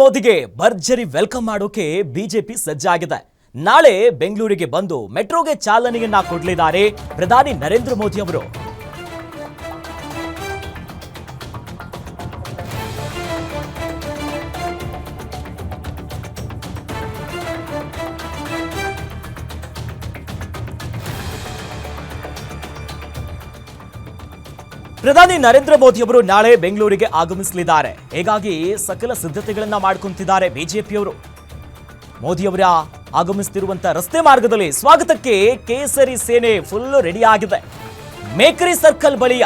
ಮೋದಿಗೆ ಭರ್ಜರಿ ವೆಲ್ಕಮ್ ಮಾಡೋಕೆ ಬಿಜೆಪಿ ಸಜ್ಜಾಗಿದೆ. ನಾಳೆ ಬೆಂಗಳೂರಿಗೆ ಬಂದು ಮೆಟ್ರೋಗೆ ಚಾಲನೆಯನ್ನ ಕೊಡಲಿದ್ದಾರೆ ಪ್ರಧಾನಿ ನರೇಂದ್ರ ಮೋದಿ ಅವರು. ಪ್ರಧಾನಿ ನರೇಂದ್ರ ಮೋದಿ ಅವರು ನಾಳೆ ಬೆಂಗಳೂರಿಗೆ ಆಗಮಿಸಲಿದ್ದಾರೆ. ಹೀಗಾಗಿ ಸಕಲ ಸಿದ್ಧತೆಗಳನ್ನ ಮಾಡ್ಕೊಂತಿದ್ದಾರೆ ಬಿಜೆಪಿಯವರು. ಮೋದಿಯವರ ಆಗಮಿಸುತ್ತಿರುವಂತ ರಸ್ತೆ ಮಾರ್ಗದಲ್ಲಿ ಸ್ವಾಗತಕ್ಕೆ ಕೇಸರಿ ಸೇನೆ ಫುಲ್ ರೆಡಿ ಆಗಿದೆ. ಮೇಕರಿ ಸರ್ಕಲ್ ಬಳಿಯ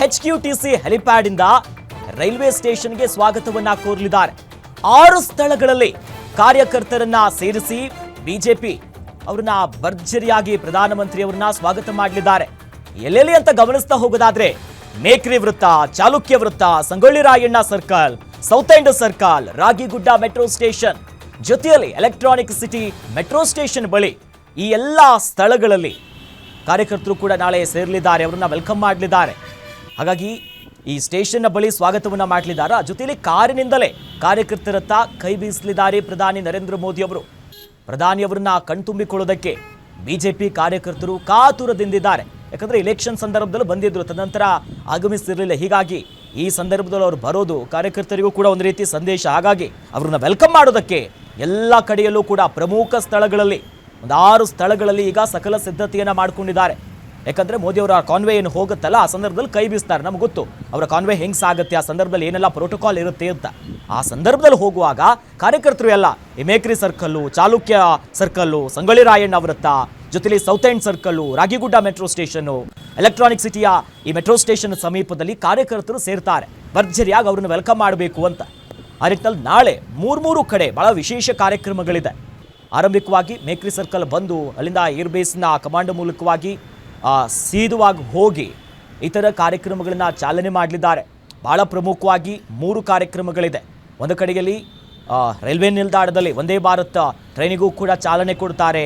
ಹೆಚ್ ಕ್ಯೂ ಹೆಲಿಪ್ಯಾಡ್ ಇಂದ ರೈಲ್ವೆ ಸ್ಟೇಷನ್ಗೆ ಸ್ವಾಗತವನ್ನ ಕೋರಲಿದ್ದಾರೆ. ಆರು ಸ್ಥಳಗಳಲ್ಲಿ ಕಾರ್ಯಕರ್ತರನ್ನ ಸೇರಿಸಿ ಬಿಜೆಪಿ ಅವ್ರನ್ನ ಭರ್ಜರಿಯಾಗಿ ಪ್ರಧಾನಮಂತ್ರಿಯವರನ್ನ ಸ್ವಾಗತ ಮಾಡಲಿದ್ದಾರೆ. ಎಲ್ಲೆಲ್ಲಿ ಅಂತ ಗಮನಿಸ್ತಾ ಹೋಗೋದಾದ್ರೆ ಮೇಕ್ರಿ ವೃತ್ತ, ಚಾಲುಕ್ಯ ವೃತ್ತ, Sangolli Rayanna circle, south end circle, Ragigudda metro station. ಜೊತೆಯಲ್ಲಿ ಎಲೆಕ್ಟ್ರಾನಿಕ್ ಸಿಟಿ ಮೆಟ್ರೋ ಸ್ಟೇಷನ್ ಬಳಿ ಈ ಎಲ್ಲ ಸ್ಥಳಗಳಲ್ಲಿ ಕಾರ್ಯಕರ್ತರು ಕೂಡ ನಾಳೆ ಸೇರಲಿದ್ದಾರೆ, ಅವರನ್ನ ವೆಲ್ಕಮ್ ಮಾಡಲಿದ್ದಾರೆ. ಹಾಗಾಗಿ ಈ ಸ್ಟೇಷನ್ನ ಬಳಿ ಸ್ವಾಗತವನ್ನ ಮಾಡಲಿದ್ದಾರೆ. ಜೊತೆಯಲ್ಲಿ ಕಾರಿನಿಂದಲೇ ಕಾರ್ಯಕರ್ತರತ್ತ ಕೈ ಬೀಸಲಿದ್ದಾರೆ ಪ್ರಧಾನಿ ನರೇಂದ್ರ ಮೋದಿ ಅವರು. ಪ್ರಧಾನಿಯವರನ್ನ ಕಣ್ತುಂಬಿಕೊಳ್ಳೋದಕ್ಕೆ ಬಿಜೆಪಿ ಕಾರ್ಯಕರ್ತರು ಕಾತುರದಿಂದಿದ್ದಾರೆ. ಯಾಕಂದ್ರೆ ಇಲೆಕ್ಷನ್ ಸಂದರ್ಭದಲ್ಲೂ ಬಂದಿದ್ರು. ತದನಂತರ ಆಗಮಿಸ್ತಿರಲಿಲ್ಲ. ಹೀಗಾಗಿ ಈ ಸಂದರ್ಭದಲ್ಲಿ ಅವರು ಬರೋದು ಕಾರ್ಯಕರ್ತರಿಗೂ ಕೂಡ ಒಂದು ರೀತಿ ಸಂದೇಶ. ಹಾಗಾಗಿ ಅವ್ರನ್ನ ವೆಲ್ಕಮ್ ಮಾಡೋದಕ್ಕೆ ಎಲ್ಲ ಕಡೆಯಲ್ಲೂ ಕೂಡ ಪ್ರಮುಖ ಸ್ಥಳಗಳಲ್ಲಿ, ಒಂದು ಸ್ಥಳಗಳಲ್ಲಿ ಈಗ ಸಕಲ ಸಿದ್ಧತೆಯನ್ನು ಮಾಡ್ಕೊಂಡಿದ್ದಾರೆ. ಯಾಕಂದ್ರೆ ಆ ಕಾನ್ವೆ ಏನು ಹೋಗುತ್ತಲ್ಲ, ಆ ಸಂದರ್ಭದಲ್ಲಿ ಕೈ ಬೀಸ್ತಾರೆ. ನಮ್ಗೆ ಗೊತ್ತು ಅವರ ಕಾನ್ವೆ ಹೆಂಗ್ ಸಾಗುತ್ತೆ, ಆ ಸಂದರ್ಭದಲ್ಲಿ ಏನೆಲ್ಲ ಪ್ರೋಟೋಕಾಲ್ ಇರುತ್ತೆ ಅಂತ. ಆ ಸಂದರ್ಭದಲ್ಲಿ ಹೋಗುವಾಗ ಕಾರ್ಯಕರ್ತರು ಎಲ್ಲ ಎಮೇಕ್ರಿ ಮೇಕ್ರಿ ಸರ್ಕಲ್ಲು ಚಾಲುಕ್ಯ ಸರ್ಕಲ್ಲು ಸಂಗೊಳ್ಳಿ ರಾಯಣ್ಣ ವೃತ್ತ ಜೊತೆಲಿ south end circle Ragigudda metro station electronic ಸಿಟಿಯ ಈ ಮೆಟ್ರೋ ಸ್ಟೇಷನ್ ಸಮೀಪದಲ್ಲಿ ಕಾರ್ಯಕರ್ತರು ಸೇರ್ತಾರೆ. ಭರ್ಜರಿಯಾಗಿ ಅವರನ್ನು ವೆಲ್ಕಮ್ ಮಾಡಬೇಕು ಅಂತ. ಆ ನಿಟ್ಟಿನಲ್ಲಿ ನಾಳೆ ಮೂರ್ಮೂರು ಕಡೆ ಬಹಳ ವಿಶೇಷ ಕಾರ್ಯಕ್ರಮಗಳಿದೆ. ಆರಂಭಿಕವಾಗಿ ಮೇಕ್ರಿ ಸರ್ಕಲ್ ಬಂದು ಅಲ್ಲಿಂದ ಏರ್ಬೇಸ್ನ ಕಮಾಂಡ್ ಮೂಲಕವಾಗಿ ಸೀದುವಾಗಿ ಹೋಗಿ ಇತರ ಕಾರ್ಯಕ್ರಮಗಳನ್ನು ಚಾಲನೆ ಮಾಡಲಿದ್ದಾರೆ. ಬಹಳ ಪ್ರಮುಖವಾಗಿ ಮೂರು ಕಾರ್ಯಕ್ರಮಗಳಿದೆ. ಒಂದು ಕಡೆಯಲ್ಲಿ ರೈಲ್ವೆ ನಿಲ್ದಾಣದಲ್ಲಿ ಒಂದೇ ಭಾರತ ಟ್ರೈನಿಗೂ ಕೂಡ ಚಾಲನೆ ಕೊಡ್ತಾರೆ.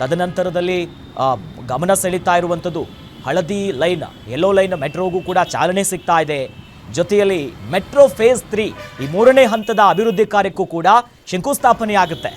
ತದನಂತರದಲ್ಲಿ ಗಮನ ಸೆಳೀತಾ ಇರುವಂಥದ್ದು ಹಳದಿ ಲೈನ್ ಯೆಲ್ಲೋ ಲೈನ್ ಮೆಟ್ರೋಗೂ ಕೂಡ ಚಾಲನೆ ಸಿಗ್ತಾ ಇದೆ. ಜೊತೆಯಲ್ಲಿ ಮೆಟ್ರೋ ಫೇಸ್ ತ್ರೀ ಈ ಮೂರನೇ ಹಂತದ ಅಭಿವೃದ್ಧಿ ಕಾರ್ಯಕ್ಕೂ ಕೂಡ ಶಂಕುಸ್ಥಾಪನೆ ಆಗುತ್ತೆ